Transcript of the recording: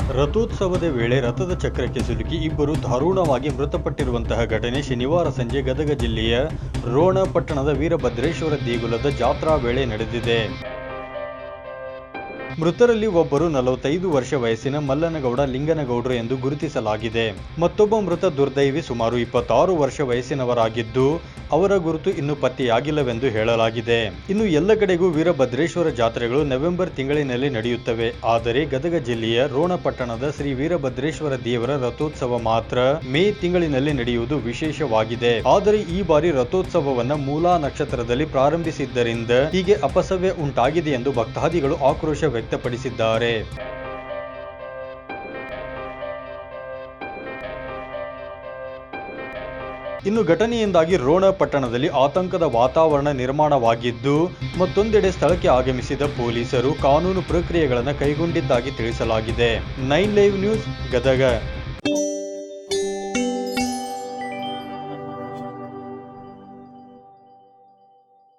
ರಥೋತ್ಸವದ ವೇಳೆ ರಥದ ಚಕ್ರಕ್ಕೆ ಸಿಲುಕಿ ಇಬ್ಬರು ದಾರುಣವಾಗಿ ಮೃತಪಟ್ಟಿರುವಂತಹ ಘಟನೆ ಶನಿವಾರ ಸಂಜೆ ಗದಗ ಜಿಲ್ಲೆಯ ರೋಣ ಪಟ್ಟಣದ ವೀರಭದ್ರೇಶ್ವರ ದೇಗುಲದ ಜಾತ್ರಾ ವೇಳೆ ನಡೆದಿದೆ. ಮೃತರಲ್ಲಿ ಒಬ್ಬರು ನಲವತ್ತೈದು ವರ್ಷ ವಯಸ್ಸಿನ ಮಲ್ಲನಗೌಡ ಲಿಂಗನಗೌಡರು ಎಂದು ಗುರುತಿಸಲಾಗಿದೆ. ಮತ್ತೊಬ್ಬ ಮೃತ ದುರ್ದೈವಿ ಸುಮಾರು ಇಪ್ಪತ್ತಾರು ವರ್ಷ ವಯಸ್ಸಿನವರಾಗಿದ್ದು, ಅವರ ಗುರುತು ಇನ್ನೂ ಪತ್ತೆಯಾಗಿಲ್ಲವೆಂದು ಹೇಳಲಾಗಿದೆ. ಇನ್ನು ಎಲ್ಲ ಕಡೆಗೂ ವೀರಭದ್ರೇಶ್ವರ ಜಾತ್ರೆಗಳು ನವೆಂಬರ್ ತಿಂಗಳಿನಲ್ಲಿ ನಡೆಯುತ್ತವೆ. ಆದರೆ ಗದಗ ಜಿಲ್ಲೆಯ ರೋಣ ಪಟ್ಟಣದ ಶ್ರೀ ವೀರಭದ್ರೇಶ್ವರ ದೇವರ ರಥೋತ್ಸವ ಮಾತ್ರ ಮೇ ತಿಂಗಳಿನಲ್ಲಿ ನಡೆಯುವುದು ವಿಶೇಷವಾಗಿದೆ. ಆದರೆ ಈ ಬಾರಿ ರಥೋತ್ಸವವನ್ನು ಮೂಲಾ ನಕ್ಷತ್ರದಲ್ಲಿ ಪ್ರಾರಂಭಿಸಿದ್ದರಿಂದ ಹೀಗೆ ಅಪಸವ್ಯ ಉಂಟಾಗಿದೆ ಎಂದು ಭಕ್ತಾದಿಗಳು ಆಕ್ರೋಶ ವ್ಯಕ್ತಪಡಿಸಿದ್ದಾರೆ. ಇನ್ನು ಘಟನೆಯಿಂದಾಗಿ ರೋಣ ಪಟ್ಟಣದಲ್ಲಿ ಆತಂಕದ ವಾತಾವರಣ ನಿರ್ಮಾಣವಾಗಿದ್ದು, ಮತ್ತೊಂದೆಡೆ ಸ್ಥಳಕ್ಕೆ ಆಗಮಿಸಿದ ಪೊಲೀಸರು ಕಾನೂನು ಪ್ರಕ್ರಿಯೆಗಳನ್ನು ಕೈಗೊಂಡಿದ್ದಾಗಿ ತಿಳಿಸಲಾಗಿದೆ. Nine live news, Gadag.